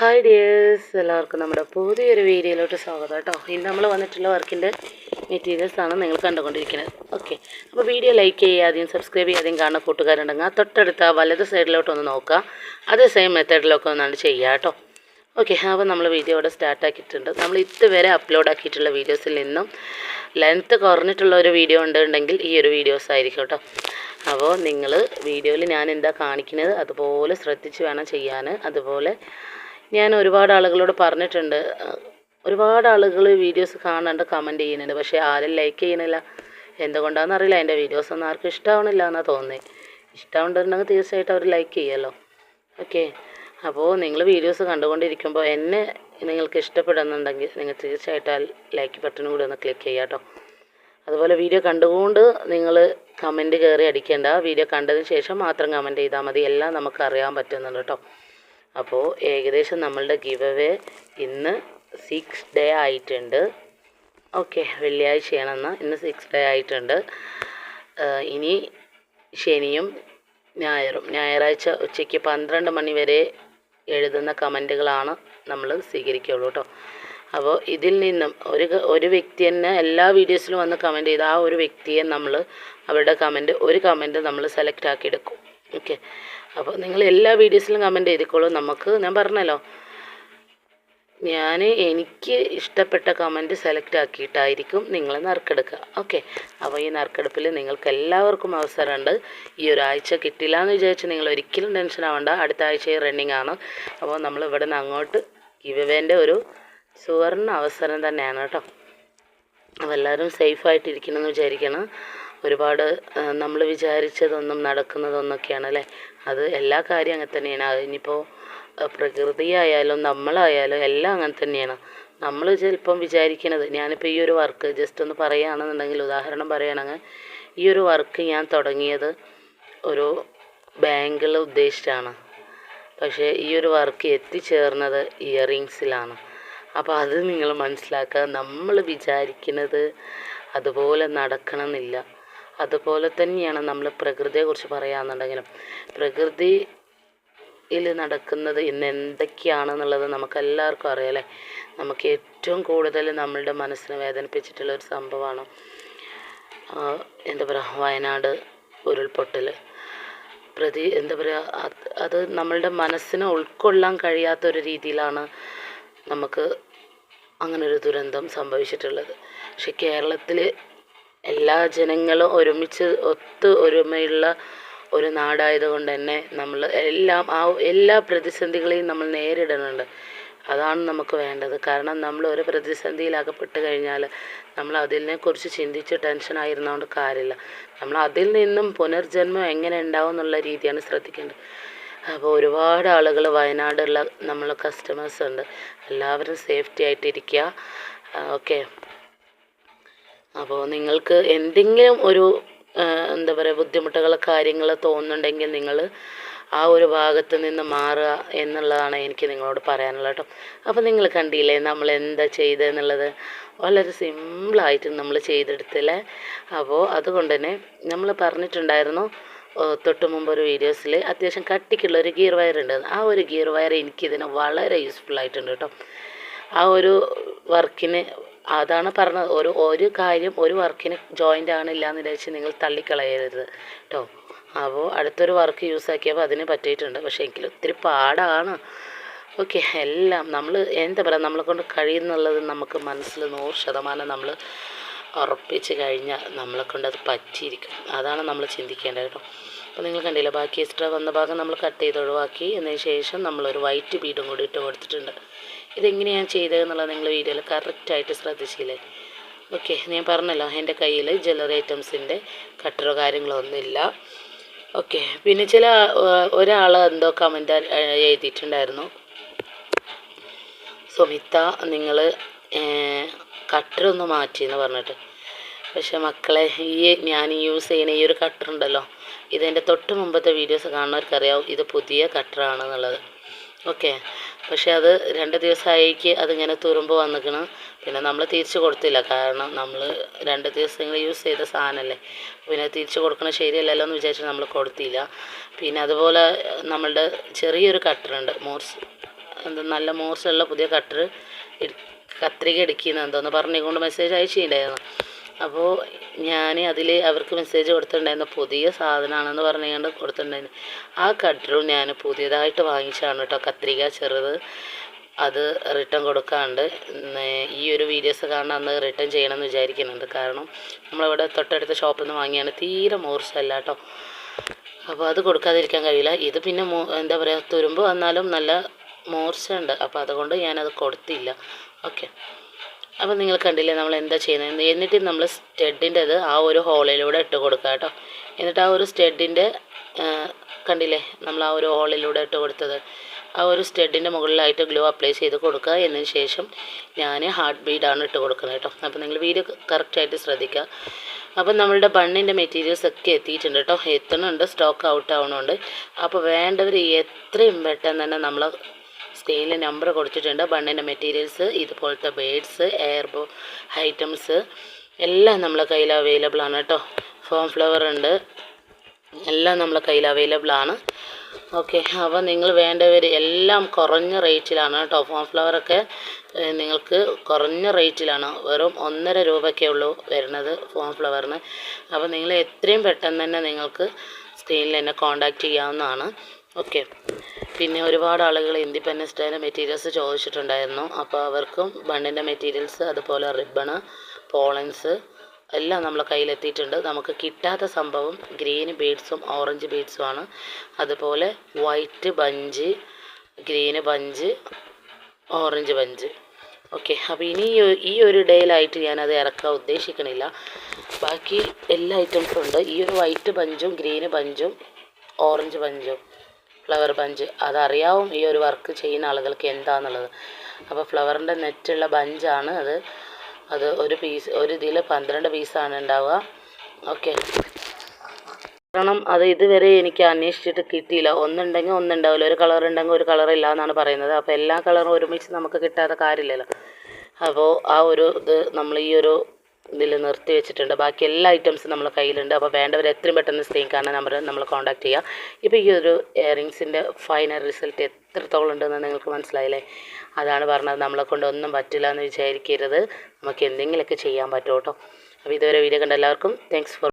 Hi dears എല്ലാവർക്കും നമ്മുടെ പുതിയൊരു വീഡിയോയിലോട്ട് സ്വാഗതം കേട്ടോ. ഇന്ന് നമ്മൾ വന്നിട്ടുള്ള വർക്കിന്റെ മെറ്റീരിയൽസാണ് നിങ്ങൾ കണ്ടുകൊണ്ടിരിക്കുന്നത്. ഓക്കെ അപ്പോൾ വീഡിയോ ലൈക്ക് ചെയ്യാതെയും സബ്സ്ക്രൈബ് ചെയ്യാതെയും കാണുന്ന കൂട്ടുകാരുണ്ടെങ്കിൽ ആ തൊട്ടടുത്ത വലത് സൈഡിലോട്ട് ഒന്ന് നോക്കുക. അതേ സെയിം മെത്തേഡിലൊക്കെ ഒന്നാണ് ചെയ്യുക കേട്ടോ. ഓക്കെ അപ്പോൾ നമ്മൾ വീഡിയോ ഇവിടെ സ്റ്റാർട്ട് ആക്കിയിട്ടുണ്ട്. നമ്മൾ ഇതുവരെ അപ്ലോഡ് ആക്കിയിട്ടുള്ള വീഡിയോസിൽ നിന്നും ലെങ്ത്ത് കുറഞ്ഞിട്ടുള്ള ഒരു വീഡിയോ ഉണ്ടെങ്കിൽ ഈ ഒരു വീഡിയോസ് ആയിരിക്കും കേട്ടോ. അപ്പോൾ നിങ്ങൾ വീഡിയോയിൽ ഞാൻ എന്താ കാണിക്കുന്നത് അതുപോലെ ശ്രദ്ധിച്ച് വേണം ചെയ്യാൻ. അതുപോലെ ഞാൻ ഒരുപാട് ആളുകളോട് പറഞ്ഞിട്ടുണ്ട്. ഒരുപാട് ആളുകൾ വീഡിയോസ് കാണാണ്ട് കമന്റ് ചെയ്യുന്നുണ്ട്. പക്ഷേ ആരും ലൈക്ക് ചെയ്യുന്നില്ല. എന്തുകൊണ്ടാണെന്ന് അറിയില്ല. എന്റെ വീഡിയോസ് ഒന്നും ആർക്കും ഇഷ്ടമാവണില്ല എന്നാണ് തോന്നുന്നത് ഇഷ്ടമുണ്ടെന്നുണ്ടെങ്കിൽ തീർച്ചയായിട്ടും അവർ ലൈക്ക് ചെയ്യുമല്ലോ ഓക്കെ അപ്പോൾ നിങ്ങൾ വീഡിയോസ് കണ്ടുകൊണ്ടിരിക്കുമ്പോൾ എന്നെ നിങ്ങൾക്ക് ഇഷ്ടപ്പെടുന്നുണ്ടെങ്കിൽ നിങ്ങൾ തീർച്ചയായിട്ടും ലൈക്ക് ബട്ടണും കൂടി ഒന്ന് ക്ലിക്ക് ചെയ്യുക കേട്ടോ അതുപോലെ വീഡിയോ കണ്ടുകൊണ്ട് നിങ്ങൾ കമന്റ് കയറി അടിക്കേണ്ട. വീഡിയോ കണ്ടതിന് ശേഷം മാത്രം കമന്റ് ചെയ്താൽ മതി. എല്ലാം നമുക്ക് അറിയാൻ പറ്റുന്നുണ്ട് കേട്ടോ അപ്പോൾ ഏകദേശം നമ്മളുടെ ഗിവ് അവേ ഇന്ന് സിക്സ് ഡേ ആയിട്ടുണ്ട്. ഓക്കെ വെള്ളിയാഴ്ചയാണ് എന്നാൽ ഇന്ന് സിക്സ് ഡേ ആയിട്ടുണ്ട്. ഇനി ശനിയും ഞായറും. ഞായറാഴ്ച ഉച്ചയ്ക്ക് പന്ത്രണ്ട് മണി വരെ എഴുതുന്ന കമന്റുകളാണ് നമ്മൾ സ്വീകരിക്കുകയുള്ളൂ കേട്ടോ. അപ്പോൾ ഇതിൽ നിന്നും ഒരു ഒരു വ്യക്തി തന്നെ എല്ലാ വീഡിയോസിലും വന്ന് കമന്റ് ചെയ്ത് ആ ഒരു വ്യക്തിയെ നമ്മൾ അവരുടെ കമന്റ് ഒരു കമന്റ് നമ്മൾ സെലക്ട് ആക്കി എടുക്കും. ഓക്കെ അപ്പോൾ നിങ്ങൾ എല്ലാ വീഡിയോസിലും കമന്റ് ചെയ്തിക്കോളൂ നമുക്ക് ഞാൻ പറഞ്ഞല്ലോ. ഞാൻ എനിക്ക് ഇഷ്ടപ്പെട്ട കമന്റ് സെലക്ട് ആക്കിയിട്ടായിരിക്കും നിങ്ങൾ നറുക്കെടുക്കുക. ഓക്കെ അപ്പോൾ ഈ നറുക്കെടുപ്പിൽ നിങ്ങൾക്ക് എല്ലാവർക്കും അവസരമുണ്ട്. ഈ ഒരാഴ്ച കിട്ടില്ല എന്ന് വിചാരിച്ച് നിങ്ങൾ ഒരിക്കലും ടെൻഷൻ ആവണ്ട. അടുത്ത ആഴ്ച റണ്ണിങ് ആണ്. അപ്പോൾ നമ്മൾ ഇവിടെ നിന്ന് അങ്ങോട്ട് ഇവവേന്റെ ഒരു സുവർണ അവസരം തന്നെയാണ് കേട്ടോ. അപ്പോൾ എല്ലാവരും സേഫായിട്ടിരിക്കണമെന്ന് വിചാരിക്കണം. ഒരുപാട് നമ്മൾ വിചാരിച്ചതൊന്നും നടക്കുന്നതൊന്നൊക്കെയാണ് അല്ലേ? അത് എല്ലാ കാര്യം അങ്ങനെ തന്നെയാണ്. അതിനിപ്പോൾ പ്രകൃതിയായാലും നമ്മളായാലും എല്ലാം അങ്ങനെ തന്നെയാണ്. നമ്മൾ ചിലപ്പം വിചാരിക്കുന്നത് ഞാനിപ്പോൾ ഈ ഒരു വർക്ക് ജസ്റ്റ് ഒന്ന് പറയുകയാണെന്നുണ്ടെങ്കിൽ ഉദാഹരണം പറയുകയാണെങ്കിൽ ഈ ഒരു വർക്ക് ഞാൻ തുടങ്ങിയത് ഒരു ബാങ്കിൽ ഉദ്ദേശിച്ചാണ്. പക്ഷേ ഈ ഒരു വർക്ക് എത്തിച്ചേർന്നത് ഇയറിങ്സിലാണ്. അപ്പോൾ അത് നിങ്ങൾ മനസ്സിലാക്കുക നമ്മൾ വിചാരിക്കുന്നത് അതുപോലെ നടക്കണമെന്നില്ല. അതുപോലെ തന്നെയാണ് നമ്മൾ പ്രകൃതിയെക്കുറിച്ച് പറയുകയാണെന്നുണ്ടെങ്കിലും പ്രകൃതിയിൽ നടക്കുന്നത് ഇന്ന് എന്തൊക്കെയാണെന്നുള്ളത് നമുക്കെല്ലാവർക്കും അറിയാലേ നമുക്ക് ഏറ്റവും കൂടുതൽ നമ്മളുടെ മനസ്സിനെ വേദനിപ്പിച്ചിട്ടുള്ള ഒരു സംഭവമാണ് എന്താ പറയുക വയനാട് ഉരുൾപൊട്ടൽ. പ്രതി എന്താ പറയുക അത് നമ്മളുടെ മനസ്സിനെ ഉൾക്കൊള്ളാൻ കഴിയാത്ത ഒരു രീതിയിലാണ് നമുക്ക് അങ്ങനൊരു ദുരന്തം സംഭവിച്ചിട്ടുള്ളത്. പക്ഷെ കേരളത്തിൽ എല്ലാ ജനങ്ങളും ഒരുമിച്ച് ഒത്ത് ഒരുമയുള്ള ഒരു നാടായതുകൊണ്ട് തന്നെ നമ്മൾ എല്ലാം ആ എല്ലാ പ്രതിസന്ധികളെയും നമ്മൾ നേരിടുന്നുണ്ട്. അതാണ് നമുക്ക് വേണ്ടത്. കാരണം നമ്മൾ ഒരു പ്രതിസന്ധിയിൽ അകപ്പെട്ട് കഴിഞ്ഞാൽ നമ്മൾ അതിനെക്കുറിച്ച് ചിന്തിച്ച് ടെൻഷൻ ടെൻഷനായിരുന്നതുകൊണ്ട് കാര്യമില്ല. നമ്മൾ അതിൽ നിന്നും പുനർജന്മം എങ്ങനെ ഉണ്ടാവും എന്നുള്ള രീതിയാണ് ശ്രദ്ധിക്കേണ്ടത്. അപ്പോൾ ഒരുപാട് ആളുകൾ വയനാടുള്ള നമ്മൾ കസ്റ്റമേഴ്സ് ഉണ്ട്. എല്ലാവരും സേഫ്റ്റി ആയിട്ടിരിക്കുക ഓക്കെ അപ്പോൾ നിങ്ങൾക്ക് എന്തെങ്കിലും ഒരു എന്താ പറയുക ബുദ്ധിമുട്ടുകൾ കാര്യങ്ങൾ തോന്നുന്നുണ്ടെങ്കിൽ നിങ്ങൾ ആ ഒരു ഭാഗത്ത് നിന്ന് മാറുക എന്നുള്ളതാണ് എനിക്ക് നിങ്ങളോട് പറയാനുള്ളത് കേട്ടോ. അപ്പോൾ നിങ്ങൾ കണ്ടില്ലേ നമ്മൾ എന്താ ചെയ്തതെന്നുള്ളത് വളരെ സിമ്പിളായിട്ട് നമ്മൾ ചെയ്തെടുത്തില്ലേ? അപ്പോൾ അതുകൊണ്ട് തന്നെ നമ്മൾ പറഞ്ഞിട്ടുണ്ടായിരുന്നു തൊട്ട് മുമ്പ് ഒരു വീഡിയോസിൽ അത്യാവശ്യം കട്ടിക്കുള്ള ഒരു ഗിയർ വയർ ഉണ്ട്. ആ ഒരു ഗിയർ വയർ എനിക്കിതിന് വളരെ യൂസ്ഫുൾ ആയിട്ടുണ്ട് കേട്ടോ. ആ ഒരു വർക്കിന് അതാണ് പറഞ്ഞത്. ഒരു ഒരു കാര്യം ഒരു വർക്കിന് ജോയിന്റ് ആണില്ല എന്ന് വിചാരിച്ച് നിങ്ങൾ തള്ളിക്കളയരുത് കേട്ടോ അപ്പോൾ അടുത്തൊരു വർക്ക് യൂസ് ആക്കിയപ്പോൾ അതിന് പറ്റിയിട്ടുണ്ട്. പക്ഷേ എങ്കിലും ഒത്തിരി പാടാണ്. ഓക്കെ എല്ലാം നമ്മൾ എന്താ പറയുക നമ്മളെ കൊണ്ട് കഴിയുന്നുള്ളത് നമുക്ക് മനസ്സിൽ നൂറ് ശതമാനം നമ്മൾ ഉറപ്പിച്ച് കഴിഞ്ഞാൽ നമ്മളെ കൊണ്ട് അത് പറ്റിയിരിക്കും. അതാണ് നമ്മൾ ചിന്തിക്കേണ്ടത് കേട്ടോ അപ്പോൾ നിങ്ങൾ കണ്ടില്ല ബാക്കി എക്സ്ട്രാ വന്ന ഭാഗം നമ്മൾ കട്ട് ചെയ്ത് ഒഴിവാക്കി. എന്നതിന് ശേഷം നമ്മളൊരു വൈറ്റ് ബീഡും കൂടി ഇട്ട് കൊടുത്തിട്ടുണ്ട്. ഇതെങ്ങനെയാണ് ചെയ്തതെന്നുള്ളത് നിങ്ങൾ വീഡിയോയിൽ കറക്റ്റായിട്ട് ശ്രദ്ധിച്ചില്ലേ? ഓക്കെ ഞാൻ പറഞ്ഞല്ലോ എന്റെ കയ്യിൽ ജ്വല്ലറി ഐറ്റംസിന്റെ കട്ടറോ കാര്യങ്ങളോ ഒന്നുമില്ല. ഓക്കെ പിന്നെ ചില ഒരാൾ എന്തോ കമന്റ് എഴുതിയിട്ടുണ്ടായിരുന്നു. സുമിത്ത നിങ്ങൾ കട്ടറൊന്ന് മാറ്റി എന്ന് പറഞ്ഞിട്ട്. പക്ഷെ മക്കളെ ഈ ഞാൻ യൂസ് ചെയ്യുന്ന ഈ ഒരു കട്ടർ ഉണ്ടല്ലോ ഇതെന്റെ തൊട്ട് മുമ്പത്തെ വീഡിയോസ് കാണുന്നവർക്കറിയാവും ഇത് പുതിയ കട്ടറാണെന്നുള്ളത്. ഓക്കെ പക്ഷെ അത് രണ്ട് ദിവസമായിക്ക് അതിങ്ങനെ തുരുമ്പ് വന്നിക്കണ്. പിന്നെ നമ്മൾ തിരിച്ചു കൊടുത്തില്ല. കാരണം നമ്മൾ രണ്ട് ദിവസങ്ങൾ യൂസ് ചെയ്ത സാധനമല്ലേ പിന്നെ തിരിച്ചു കൊടുക്കണത് ശരിയല്ലല്ലോ എന്ന് വിചാരിച്ച് നമ്മൾ കൊടുത്തില്ല. പിന്നെ അതുപോലെ നമ്മളുടെ ചെറിയൊരു കട്ടറുണ്ട് മോർസ് എന്താ നല്ല മോർസുള്ള പുതിയ കട്ടർ കത്രിക എടുക്കുന്ന എന്തോന്ന് പറഞ്ഞുകൊണ്ട് മെസ്സേജ് അയച്ചിട്ടുണ്ടായിരുന്നു. അപ്പോൾ ഞാൻ അതിൽ അവർക്ക് മെസ്സേജ് കൊടുത്തിട്ടുണ്ടായിരുന്നു പുതിയ സാധനമാണെന്ന് പറഞ്ഞുകൊണ്ട് കൊടുത്തിട്ടുണ്ടായിരുന്നു. ആ കട്ടറും ഞാൻ പുതിയതായിട്ട് വാങ്ങിച്ചാണ് കേട്ടോ കത്രിക ചെറുത്. അത് റിട്ടേൺ കൊടുക്കാണ്ട് ഈ ഒരു വീഡിയോസ് കാണാൻ അന്ന് റിട്ടേൺ ചെയ്യണമെന്ന് വിചാരിക്കുന്നുണ്ട്. കാരണം നമ്മളിവിടെ തൊട്ടടുത്ത ഷോപ്പിൽ നിന്ന് വാങ്ങിയാണ് തീരെ മോർച്ചല്ല കേട്ടോ അപ്പോൾ അത് കൊടുക്കാതിരിക്കാൻ കഴിയില്ല. ഇത് പിന്നെ എന്താ പറയുക തുരുമ്പ് വന്നാലും നല്ല മോർച്ചയുണ്ട് അപ്പോൾ അതുകൊണ്ട് ഞാനത് കൊടുത്തില്ല. ഓക്കെ. അപ്പോൾ നിങ്ങൾ കണ്ടില്ലേ നമ്മൾ എന്താ ചെയ്യുന്നത്? എന്നിട്ട് നമ്മൾ സ്റ്റെഡിന്റെ അത് ആ ഒരു ഹോളിലൂടെ ഇട്ട് കൊടുക്കുക കേട്ടോ. എന്നിട്ട് ആ ഒരു സ്റ്റെഡിന്റെ കണ്ടില്ലേ? നമ്മൾ ആ ഒരു ഹോളിലൂടെ ഇട്ട് കൊടുത്തത്. ആ ഒരു സ്റ്റെഡിന്റെ മുകളിലായിട്ട് ഗ്ലൂ അപ്ലൈ ചെയ്ത് കൊടുക്കുക. എന്നതിന് ശേഷം ഞാൻ ഹാർട്ട് ബീഡാണ് ഇട്ട് കൊടുക്കുന്നത് കേട്ടോ. അപ്പോൾ നിങ്ങൾ വീഡിയോ കറക്റ്റായിട്ട് ശ്രദ്ധിക്കുക. അപ്പം നമ്മളുടെ ബണ്ണിന്റെ മെറ്റീരിയൽസ് ഒക്കെ എത്തിയിട്ടുണ്ട് കേട്ടോ. എത്തുന്നുണ്ട് സ്റ്റോക്ക് ഔട്ട് ആവണുണ്ട് അപ്പോൾ വേണ്ടവർ എത്രയും പെട്ടെന്ന് തന്നെ നമ്മൾ സ്ക്രീനിൽ നമ്പർ കൊടുത്തിട്ടുണ്ട്. ബണ്ണിന്റെ മെറ്റീരിയൽസ് ഇതുപോലത്തെ ബേഡ്സ് എയർ ബോ ഐറ്റംസ് എല്ലാം നമ്മളെ കയ്യിൽ അവൈലബിൾ ആണ് കേട്ടോ. ഫോം ഫ്ലവർ ഉണ്ട്. എല്ലാം നമ്മളെ കയ്യിൽ അവൈലബിൾ ആണ്. ഓക്കെ അപ്പോൾ നിങ്ങൾ വേണ്ടവർ എല്ലാം കുറഞ്ഞ റേറ്റിലാണ് കേട്ടോ. ഫോം ഫ്ലവറൊക്കെ നിങ്ങൾക്ക് കുറഞ്ഞ റേറ്റിലാണ് വെറും ഒന്നര രൂപയ്ക്കേ ഉള്ളൂ വരുന്നത് ഫോം ഫ്ലവറിന് അപ്പോൾ നിങ്ങൾ എത്രയും പെട്ടെന്ന് തന്നെ നിങ്ങൾക്ക് സ്ക്രീനിൽ എന്നെ കോൺടാക്റ്റ് ചെയ്യാവുന്നതാണ്. ഓക്കെ പിന്നെ ഒരുപാട് ആളുകൾ ഇൻഡിപെൻഡൻസ് ഡേയുടെ മെറ്റീരിയൽസ് ചോദിച്ചിട്ടുണ്ടായിരുന്നു. അപ്പോൾ അവർക്കും ബണ്ണിന്റെ മെറ്റീരിയൽസ് അതുപോലെ റിബണ് പോളൻസ് എല്ലാം നമ്മളെ കയ്യിലെത്തിയിട്ടുണ്ട്. നമുക്ക് കിട്ടാത്ത സംഭവം ഗ്രീൻ ബീഡ്സും ഓറഞ്ച് ബീഡ്സുമാണ് അതുപോലെ white bunch green bunch orange bunch okay അപ്പോൾ ഇനി ഈ ഒരു ഡേയിലായിട്ട് ഞാനത് ഇറക്കാൻ ഉദ്ദേശിക്കണില്ല. ബാക്കി എല്ലാ ഐറ്റംസും ഉണ്ട്. ഈ ഒരു വൈറ്റ് ബഞ്ചും ഗ്രീൻ ബഞ്ചും ഓറഞ്ച് ബഞ്ചും ഫ്ലവർ ബഞ്ച് അതറിയാവും ഈ ഒരു വർക്ക് ചെയ്യുന്ന ആളുകൾക്ക് എന്താണെന്നുള്ളത് അപ്പോൾ ഫ്ലവറിന്റെ നെറ്റുള്ള ബഞ്ചാണ് അത്. അത് ഒരു പീസ് ഒരു ഇതിൽ പന്ത്രണ്ട് പീസാണ് ഉണ്ടാവുക. ഓക്കെ കാരണം അത് ഇതുവരെ എനിക്ക് അന്വേഷിച്ചിട്ട് കിട്ടിയില്ല. ഒന്നുണ്ടെങ്കിൽ ഒന്നുണ്ടാവില്ല. ഒരു കളർ ഉണ്ടെങ്കിൽ ഒരു കളർ ഇല്ല എന്നാണ് പറയുന്നത്. അപ്പോൾ എല്ലാ കളറും ഒരുമിച്ച് നമുക്ക് കിട്ടാത്ത കാര്യമില്ലല്ലോ. അപ്പോൾ ആ ഒരു ഇത് നമ്മൾ ഈ ഒരു ഇതിൽ നിർത്തി വെച്ചിട്ടുണ്ട്. ബാക്കി എല്ലാ ഐറ്റംസും നമ്മൾ കയ്യിലുണ്ട്. അപ്പോൾ വേണ്ടവർ എത്രയും പെട്ടെന്ന് കാണാൻ നമ്പർ നമ്മൾ കോൺടാക്ട് ചെയ്യുക. ഇപ്പോൾ ഈ ഒരു ഇയറിങ്സിന്റെ ഫൈനൽ റിസൾട്ട് എത്രത്തോളം ഉണ്ടെന്ന് നിങ്ങൾക്ക് മനസ്സിലായില്ലേ? അതാണ് പറഞ്ഞത്. നമ്മളെ കൊണ്ട് ഒന്നും പറ്റില്ല എന്ന് വിചാരിക്കരുത്. നമുക്ക് എന്തെങ്കിലുമൊക്കെ ചെയ്യാൻ പറ്റും കേട്ടോ. അപ്പോൾ ഇതുവരെ വീഡിയോ കണ്ട എല്ലാവർക്കും താങ്ക്സ് ഫോർ